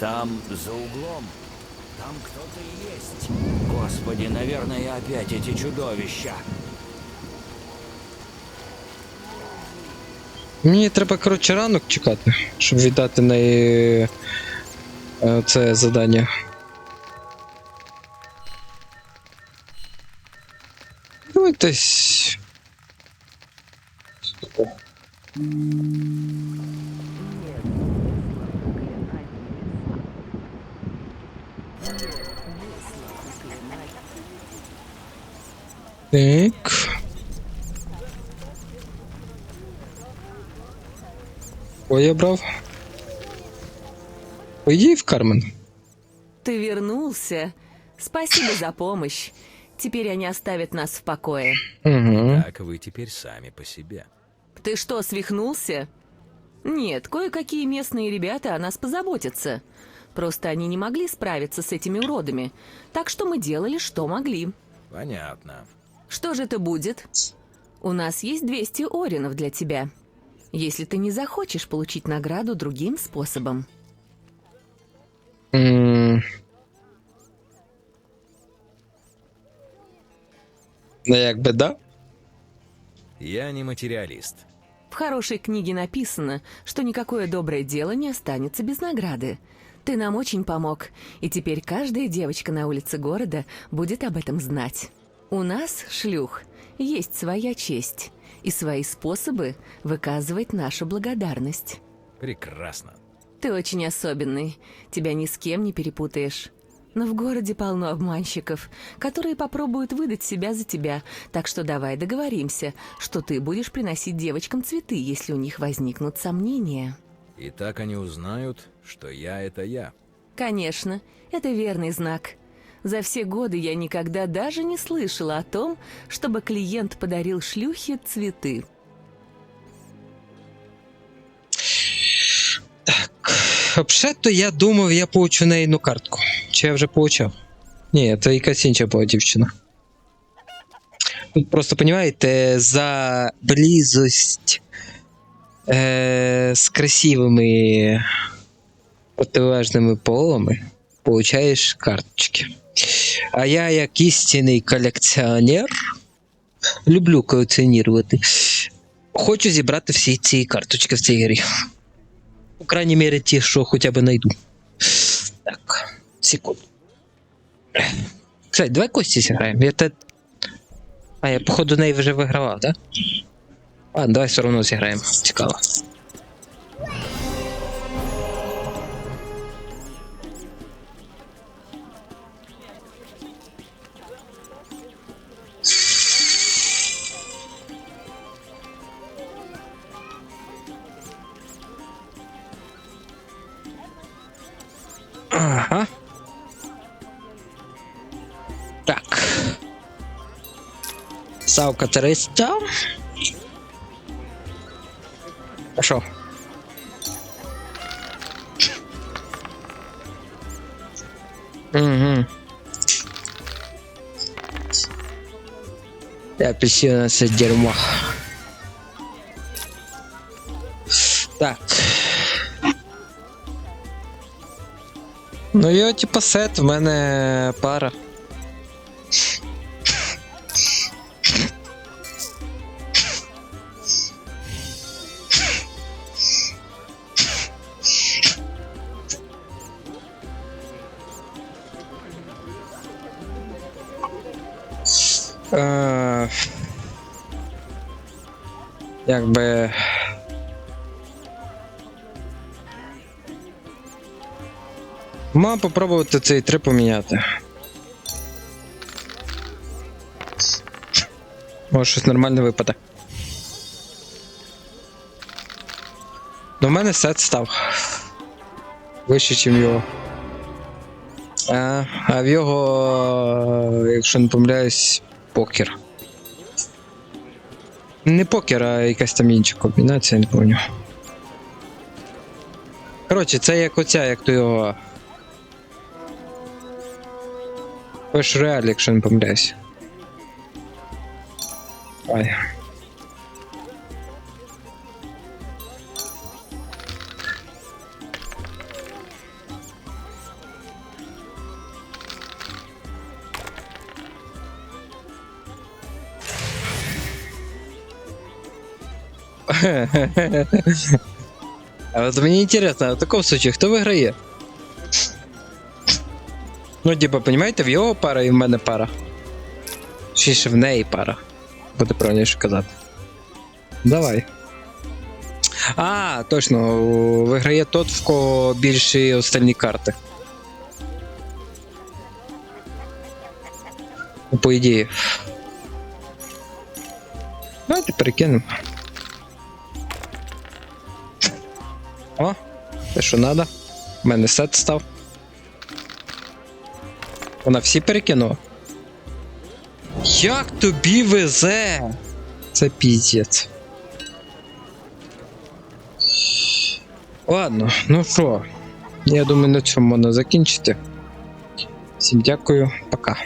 Там, за углом, там кто-то есть. Господи, наверное, опять эти чудовища. Мені треба, коротше, ранок чекати, щоб віддати неї е, це завдання. Ну, Так. Ой, я брав. Пойди в Кармен. Ты вернулся. Спасибо за помощь. Теперь они оставят нас в покое. Угу. Так вы теперь сами по себе. Ты что, свихнулся? Нет, кое-какие местные ребята о нас позаботятся. Просто они не могли справиться с этими уродами. Так что мы делали, что могли. Понятно. Что же это будет? У нас есть 200 оринов для тебя. Если ты не захочешь получить награду другим способом. М. Ну, якби да. Я не материалист. В хорошей книге написано, что никакое доброе дело не останется без награды. Ты нам очень помог, и теперь каждая девочка на улице города будет об этом знать. У нас, шлюх, есть своя честь и свои способы выказывать нашу благодарность. Прекрасно. Ты очень особенный, тебя ни с кем не перепутаешь. Но в городе полно обманщиков, которые попробуют выдать себя за тебя, так что давай договоримся, что ты будешь приносить девочкам цветы, если у них возникнут сомнения. И так они узнают, что я — это я. Конечно, это верный знак. За все годы я никогда даже не слышала о том, чтобы клиент подарил шлюхе цветы. Взагалі-то я думав, я получу нейну картку. Чи я вже получав? Ні, це якась інша була дівчина. Тут просто, розумієте, за близость е, з красивими протилежними полами получаєш карточки. А я, як істинний колекціонер, люблю колекціонувати. Хочу зібрати всі ці карточки в цій грі. По крайней мере, ті, що хоча б найду. Так, секунду. Кстати, давай Кості зіграємо. Я те... А, я, походу, неї вже вигравав, так? Да? Ладно, давай все одно зіграємо. Цікаво. Ага. Так. Савка 300. А? Угу. Апельсина це дерьмо. Так. Ну, його, типа, сет, в мене пара. Е, Якби. Мав попробувати цей три поміняти. Може щось нормальне випаде. Ну, в мене сет став. Вище, ніж його. А, а в його, якщо не помиляюсь, покер. Не покер, а якась там інша комбінація, не пам'ятаю. Коротше, це як оця, як то його. Ось реаль, якщо не помиляюсь. Ай. А вот мне интересно, а в таком случае кто выиграет? Ну, типа, понімаєте, в його пара і в мене пара. Чи ще в неї пара. Буде правильніше казати. Давай. А, точно, виграє тот, в кого більші остальні карти. Ну, по ідеї. Давайте перекинемо. О, те, що надо. У мене сет став. Вона всі перекинула. Як тобі везе? Це піздець. Ладно, ну що, я думаю, на цьому можна закінчити. Всім дякую, пока.